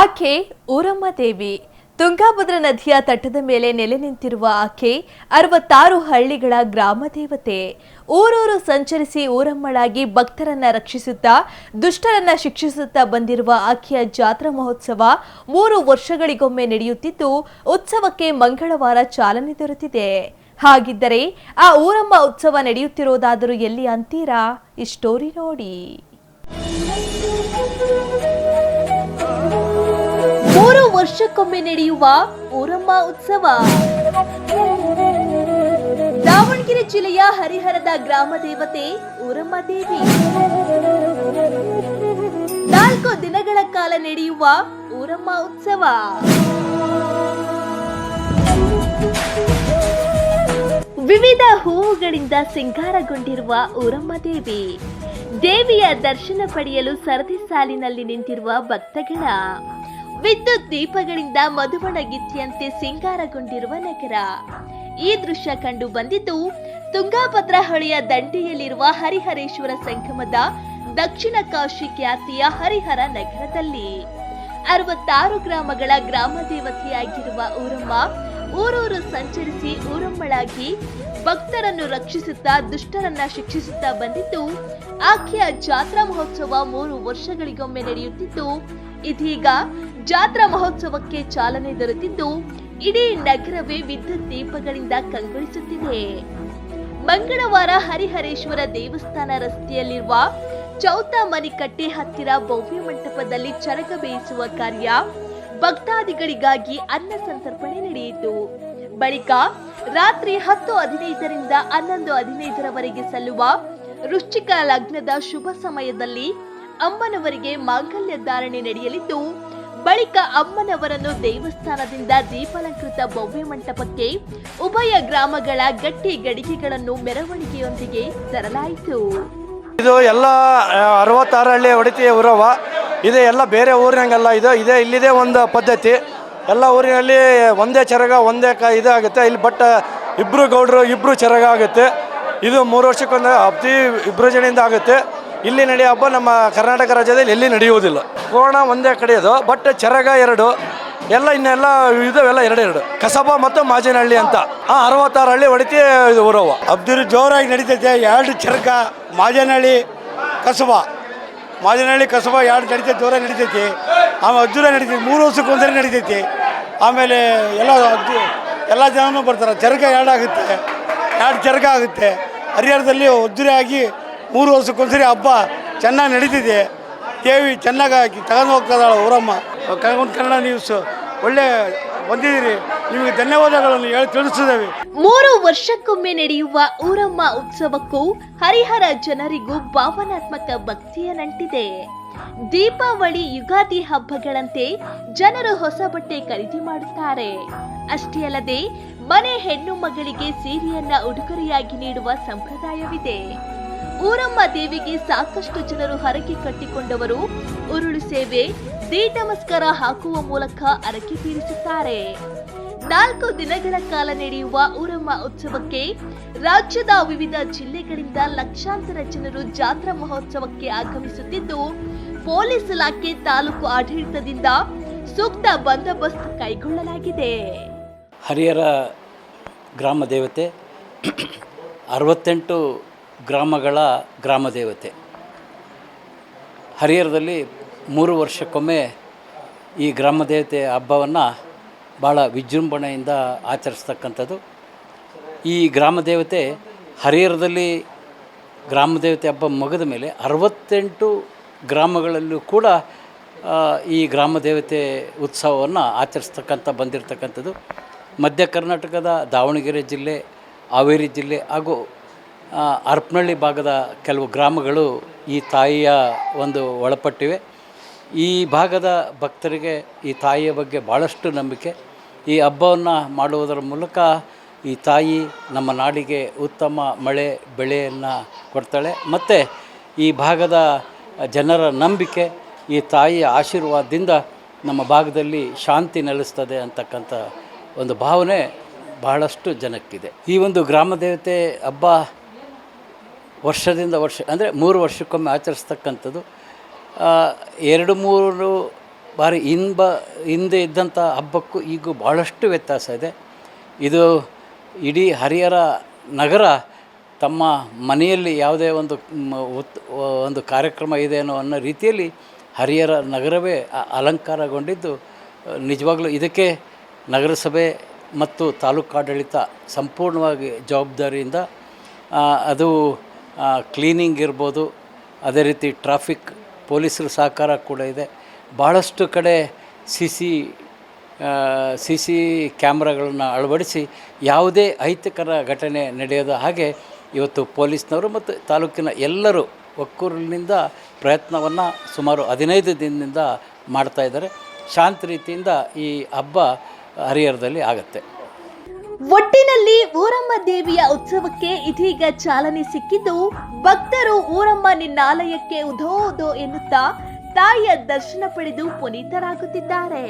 ಆಕೆ ಊರಮ್ಮ ದೇವಿ ತುಂಗಾಭದ್ರ ನದಿಯ ತಟ್ಟದ ಮೇಲೆ ನೆಲೆ ನಿಂತಿರುವ ಆಕೆ ಅರವತ್ತಾರು ಹಳ್ಳಿಗಳ ಗ್ರಾಮ ದೇವತೆ. ಊರೂರು ಸಂಚರಿಸಿ ಊರಮ್ಮಳಾಗಿ ಭಕ್ತರನ್ನ ರಕ್ಷಿಸುತ್ತಾ, ದುಷ್ಟರನ್ನ ಶಿಕ್ಷಿಸುತ್ತಾ ಬಂದಿರುವ ಆಕೆಯ ಜಾತ್ರಾ ಮಹೋತ್ಸವ ಮೂರು ವರ್ಷಗಳಿಗೊಮ್ಮೆ ನಡೆಯುತ್ತಿದ್ದು, ಉತ್ಸವಕ್ಕೆ ಮಂಗಳವಾರ ಚಾಲನೆ ದೊರೆತಿದೆ. ಹಾಗಿದ್ದರೆ ಆ ಊರಮ್ಮ ಉತ್ಸವ ನಡೆಯುತ್ತಿರೋದಾದರೂ ಎಲ್ಲಿ ಅಂತೀರಾ? ಈ ಸ್ಟೋರಿ ನೋಡಿ. ವರ್ಷಕ್ಕೊಮ್ಮೆ ನಡೆಯುವ ಊರಮ್ಮ ಉತ್ಸವ. ದಾವಣಗೆರೆ ಜಿಲ್ಲೆಯ ಹರಿಹರದ ಗ್ರಾಮ ದೇವತೆ ಊರಮ್ಮ ದೇವಿ. ನಾಲ್ಕು ದಿನಗಳ ಕಾಲ ನಡೆಯುವ ಊರಮ್ಮ ಉತ್ಸವ. ವಿವಿಧ ಹೂವುಗಳಿಂದ ಸಿಂಗಾರಗೊಂಡಿರುವ ಊರಮ್ಮ ದೇವಿ. ದೇವಿಯ ದರ್ಶನ ಪಡೆಯಲು ಸರದಿ ಸಾಲಿನಲ್ಲಿ ನಿಂತಿರುವ ಭಕ್ತಗಣ ವಿದ್ಯುತ್ ದೀಪಗಳಿಂದ ಮಧುವಣಗಿತ್ತಿಯಂತೆ ಸಿಂಗಾರಗೊಂಡಿರುವ ನಗರ. ಈ ದೃಶ್ಯ ಕಂಡು ಬಂದಿದ್ದು ತುಂಗಾಭದ್ರಾ ಹೊಳೆಯ ದಂಡೆಯಲ್ಲಿರುವ ಹರಿಹರೇಶ್ವರ ಸಂಗಮದ ದಕ್ಷಿಣ ಕಾಶಿ ಖ್ಯಾತಿಯ ಹರಿಹರ ನಗರದಲ್ಲಿ. ಅರವತ್ತಾರು ಗ್ರಾಮಗಳ ಗ್ರಾಮ ದೇವತೆಯಾಗಿರುವ ಊರಮ್ಮ, ಊರೂರು ಸಂಚರಿಸಿ ಊರಮ್ಮಳಾಗಿ ಭಕ್ತರನ್ನು ರಕ್ಷಿಸುತ್ತಾ ದುಷ್ಟರನ್ನ ಶಿಕ್ಷಿಸುತ್ತಾ ಬಂದಿದ್ದು, ಆಕೆಯ ಜಾತ್ರಾ ಮಹೋತ್ಸವ ಮೂರು ವರ್ಷಗಳಿಗೊಮ್ಮೆ ನಡೆಯುತ್ತಿದ್ದು, ಇದೀಗ ಜಾತ್ರಾ ಮಹೋತ್ಸವಕ್ಕೆ ಚಾಲನೆ ದೊರೆತಿದ್ದು, ಇಡೀ ನಗರವೇ ವಿದ್ಯುತ್ ದೀಪಗಳಿಂದ ಕಂಗೊಳಿಸುತ್ತಿದೆ. ಮಂಗಳವಾರ ಹರಿಹರೇಶ್ವರ ದೇವಸ್ಥಾನ ರಸ್ತೆಯಲ್ಲಿರುವ ಚೌತಮನಿಕಟ್ಟೆ ಹತ್ತಿರ ಭವ್ಯ ಮಂಟಪದಲ್ಲಿ ಚರಕ ಬೇಯಿಸುವ ಕಾರ್ಯ ಭಕ್ತಾದಿಗಳಿಗಾಗಿ ಅನ್ನ ಸಂತರ್ಪಣೆ ನಡೆಯಿತು. ಬಳಿಕ ರಾತ್ರಿ ಹತ್ತು ಹದಿನೈದರಿಂದ ಹನ್ನೊಂದು ಹದಿನೈದರವರೆಗೆ ಸಲ್ಲುವ ವೃಶ್ಚಿಕ ಲಗ್ನದ ಶುಭ ಸಮಯದಲ್ಲಿ ಅಮ್ಮನವರಿಗೆ ಮಾಂಗಲ್ಯ ಧಾರಣೆ ನಡೆಯಲಿದ್ದು ಬಳಿಕ ಅಮ್ಮನವರನ್ನು ದೇವಸ್ಥಾನದಿಂದ ದೀಪಾಲಂಕೃತ ಭವ್ಯ ಮಂಟಪಕ್ಕೆ ಉಭಯ ಗ್ರಾಮಗಳ ಗಟ್ಟಿ ಗಡಿಗೆಗಳನ್ನು ಮೆರವಣಿಗೆಯೊಂದಿಗೆ ತರಲಾಯಿತು. ಇದು ಎಲ್ಲ ಅರವತ್ತಾರು ಹಳ್ಳಿ ಉರವ. ಇದು ಎಲ್ಲ ಬೇರೆ ಊರಿನಂಗೆಲ್ಲ, ಇದು, ಇದೇ ಇಲ್ಲಿದೆ ಒಂದು ಪದ್ಧತಿ. ಎಲ್ಲ ಊರಿನಲ್ಲಿ ಒಂದೇ ಚರಗ, ಒಂದೇ ಕ, ಇದಾಗುತ್ತೆ. ಇಲ್ಲಿ ಬಟ್ ಇಬ್ಬರು ಗೌಡರು ಇಬ್ಬರು ಚರಗ ಆಗುತ್ತೆ. ಇದು ಮೂರು ವರ್ಷಕ್ಕೊಂದು ಅತಿ ಜನದಿಂದ ಆಗುತ್ತೆ. ಇಲ್ಲಿ ನಡೆಯೋ ಹಬ್ಬ ನಮ್ಮ ಕರ್ನಾಟಕ ರಾಜ್ಯದಲ್ಲಿ ಎಲ್ಲಿ ನಡೆಯುವುದಿಲ್ಲ. ಕೋಣ ಒಂದೇ ಕಡೆಯೋದು ಬಟ್ ಚರಗ ಎರಡು, ಎಲ್ಲ ಇನ್ನೆಲ್ಲ ಇದಾವೆಲ್ಲ ಎರಡೆರಡು. ಕಸಬ ಮತ್ತು ಮಾಜಿನಹಳ್ಳಿ ಅಂತ. ಆ ಅರವತ್ತಾರು ಹಳ್ಳಿ ಹೊಡಿತಿ ಇದು ಊರವ ಅಬ್ದುಲ್ ಜೋರಾಗಿ ನಡೀತೈತೆ, ಎರಡು ಚರಕ ಮಾಜನಹಳ್ಳಿ, ಕಸಬ. ಮಾಜನಹಳ್ಳಿ, ಕಸಬ ಎರಡು ನಡೀತೈತೆ, ಜೋರಾಗಿ ನಡೀತೈತಿ. ಆಮೇಲೆ ಅಜ್ಜೂರ ನಡೀತೈತಿ, ಮೂರು ವರ್ಷಕ್ಕೆ ಒಂದ್ಸರಿ ನಡೀತೈತಿ. ಆಮೇಲೆ ಎಲ್ಲ ಅಜ್ಜು, ಎಲ್ಲ ಜನನೂ ಬರ್ತಾರೆ ಚರಕ ಎರಡಾಗುತ್ತೆ, ಎರಡು ಚರಕ ಆಗುತ್ತೆ. ಹರಿಹರದಲ್ಲಿ ಅಜ್ಜುರಿ ಆಗಿ ಮೂರು ವರ್ಷಕ್ಕೊಂದ್ಸರಿ ಹಬ್ಬ ಚೆನ್ನಾಗಿ ನಡೀತಿದೆ. ದೇವಿ ಚೆನ್ನಾಗಿ ತಗೊಂಡು ಹೋಗ್ತದಾಳ ಊರಮ್ಮ. ಕರ್ಕೊಂಡು ಕನ್ನಡ ನ್ಯೂಸ್ ಒಳ್ಳೆ ಬಂದಿದ್ದೀರಿ. ನಿಮಗೆ ಧನ್ಯವಾದಗಳನ್ನು ಹೇಳಿ ತಿಳಿಸಿದ್ದೇವೆ ಮೂರು ವರ್ಷಕ್ಕೊಮ್ಮೆ ನಡೆಯುವ ಊರಮ್ಮ ಉತ್ಸವಕ್ಕೂ ಹರಿಹರ ಜನರಿಗೂ ಭಾವನಾತ್ಮಕ ಭಕ್ತಿಯ ನಂಟಿದೆ ದೀಪಾವಳಿ ಯುಗಾದಿ ಹಬ್ಬಗಳಂತೆ ಜನರು ಹೊಸ ಬಟ್ಟೆ ಖರೀದಿ ಮಾಡುತ್ತಾರೆ. ಅಷ್ಟೇ ಅಲ್ಲದೆ ಮನೆ ಹೆಣ್ಣು ಮಗಳಿಗೆ ಸೀರೆಯನ್ನ ಉಡುಗೊರೆಯಾಗಿ ನೀಡುವ ಸಂಪ್ರದಾಯವಿದೆ. ಊರಮ್ಮ ದೇವಿಗೆ ಸಾಕಷ್ಟು ಜನರು ಹರಕೆ ಕಟ್ಟಿಕೊಂಡವರು. ಉರುಳು ಸೇವೆ ದಿ ನಮಸ್ಕಾರ ಹಾಕುವ ಮೂಲಕ ಹರಕೆ ತೀರಿಸುತ್ತಾರೆ. ನಾಲ್ಕು ದಿನಗಳ ಕಾಲ ನಡೆಯುವ ಊರಮ್ಮ ಉತ್ಸವಕ್ಕೆ ರಾಜ್ಯದ ವಿವಿಧ ಜಿಲ್ಲೆಗಳಿಂದ ಲಕ್ಷಾಂತರ ಜನರು ಜಾತ್ರಾ ಮಹೋತ್ಸವಕ್ಕೆ ಆಗಮಿಸುತ್ತಿದ್ದು, ಪೊಲೀಸ್ ಇಲಾಖೆ ತಾಲೂಕು ಆಡಳಿತದಿಂದ ಸೂಕ್ತ ಬಂದೋಬಸ್ತ್ ಕೈಗೊಳ್ಳಲಾಗಿದೆ. ಹರಿಹರ ಗ್ರಾಮ ದೇವತೆ, ಅರವತ್ತೆಂಟು ಗ್ರಾಮಗಳ ಗ್ರಾಮ ದೇವತೆ. ಹರಿಹರದಲ್ಲಿ ಮೂರು ವರ್ಷಕ್ಕೊಮ್ಮೆ ಈ ಗ್ರಾಮ ದೇವತೆ ಹಬ್ಬವನ್ನು ಭಾಳ ವಿಜೃಂಭಣೆಯಿಂದ ಆಚರಿಸ್ತಕ್ಕಂಥದ್ದು. ಈ ಗ್ರಾಮ ದೇವತೆ ಹರಿಹರದಲ್ಲಿ ಗ್ರಾಮ ದೇವತೆ ಹಬ್ಬ ಮುಗಿದ ಮೇಲೆ ಅರವತ್ತೆಂಟು ಗ್ರಾಮಗಳಲ್ಲೂ ಕೂಡ ಈ ಗ್ರಾಮ ದೇವತೆ ಉತ್ಸವವನ್ನು ಆಚರಿಸ್ತಕ್ಕಂಥ ಬಂದಿರತಕ್ಕಂಥದ್ದು. ಮಧ್ಯ ಕರ್ನಾಟಕದ ದಾವಣಗೆರೆ ಜಿಲ್ಲೆ, ಹಾವೇರಿ ಜಿಲ್ಲೆ ಹಾಗೂ ಹರಪನಹಳ್ಳಿ ಭಾಗದ ಕೆಲವು ಗ್ರಾಮಗಳು ಈ ತಾಯಿಯ ಒಂದು ಒಳಪಟ್ಟಿವೆ. ಈ ಭಾಗದ ಭಕ್ತರಿಗೆ ಈ ತಾಯಿಯ ಬಗ್ಗೆ ಭಾಳಷ್ಟು ನಂಬಿಕೆ. ಈ ಹಬ್ಬವನ್ನು ಮಾಡುವುದರ ಮೂಲಕ ಈ ತಾಯಿ ನಮ್ಮ ನಾಡಿಗೆ ಉತ್ತಮ ಮಳೆ ಬೆಳೆಯನ್ನು ಕೊಡ್ತಾಳೆ. ಮತ್ತು ಈ ಭಾಗದ ಜನರ ನಂಬಿಕೆ, ಈ ತಾಯಿಯ ಆಶೀರ್ವಾದದಿಂದ ನಮ್ಮ ಭಾಗದಲ್ಲಿ ಶಾಂತಿ ನೆಲೆಸ್ತದೆ ಅಂತಕ್ಕಂಥ ಒಂದು ಭಾವನೆ ಬಹಳಷ್ಟು ಜನಕ್ಕಿದೆ. ಈ ಒಂದು ಗ್ರಾಮ ದೇವತೆ ಹಬ್ಬ ವರ್ಷದಿಂದ ವರ್ಷ, ಅಂದರೆ ಮೂರು ವರ್ಷಕ್ಕೊಮ್ಮೆ ಆಚರಿಸ್ತಕ್ಕಂಥದ್ದು. ಎರಡು ಮೂರು ಬಾರಿ ಹಿಂಬ, ಹಿಂದೆ ಇದ್ದಂಥ ಹಬ್ಬಕ್ಕೂ ಈಗೂ ಭಾಳಷ್ಟು ವ್ಯತ್ಯಾಸ ಇದೆ. ಇದು ಇಡೀ ಹರಿಹರ ನಗರ ತಮ್ಮ ಮನೆಯಲ್ಲಿ ಯಾವುದೇ ಒಂದು ಒಂದು ಕಾರ್ಯಕ್ರಮ ಇದೆ ಅನ್ನೋ ಅನ್ನೋ ರೀತಿಯಲ್ಲಿ ಹರಿಹರ ನಗರವೇ ಅಲಂಕಾರಗೊಂಡಿದ್ದು. ನಿಜವಾಗ್ಲೂ ಇದಕ್ಕೆ ನಗರಸಭೆ ಮತ್ತು ತಾಲೂಕಾಡಳಿತ ಸಂಪೂರ್ಣವಾಗಿ ಜವಾಬ್ದಾರಿಯಿಂದ ಅದು ಕ್ಲೀನಿಂಗ್ ಇರ್ಬೋದು, ಅದೇ ರೀತಿ ಟ್ರಾಫಿಕ್ ಪೊಲೀಸರ ಸಹಕಾರ ಕೂಡ ಇದೆ. ಭಾಳಷ್ಟು ಕಡೆ ಸಿ ಸಿ ಸಿ ಸಿ ಕ್ಯಾಮ್ರಾಗಳನ್ನು ಅಳವಡಿಸಿ ಯಾವುದೇ ಅಹಿತಕರ ಘಟನೆ ನಡೆಯದ ಹಾಗೆ ಇವತ್ತು ಪೊಲೀಸ್ನವರು ಮತ್ತು ತಾಲೂಕಿನ ಎಲ್ಲರೂ ಒಕ್ಕೂರಿನಿಂದ ಪ್ರಯತ್ನವನ್ನು ಸುಮಾರು ಹದಿನೈದು ದಿನದಿಂದ ಮಾಡ್ತಾ ಇದ್ದಾರೆ. ಶಾಂತ ರೀತಿಯಿಂದ ಈ ಹಬ್ಬ ಹರಿಹರದಲ್ಲಿ ಆಗುತ್ತೆ. ಒಟ್ಟಿನಲ್ಲಿ ಊರಮ್ಮ ದೇವಿಯ ಉತ್ಸವಕ್ಕೆ ಇದೀಗ ಚಾಲನೆ ಸಿಕ್ಕಿದ್ದು ಭಕ್ತರು ಊರಮ್ಮ ನಿನ್ನಾಲಯಕ್ಕೆ ಉದೋ ಉದೋ ಎನ್ನುತ್ತಾ ತಾಯಿಯ ದರ್ಶನ ಪಡೆದು ಪುನೀತರಾಗುತ್ತಿದ್ದಾರೆ.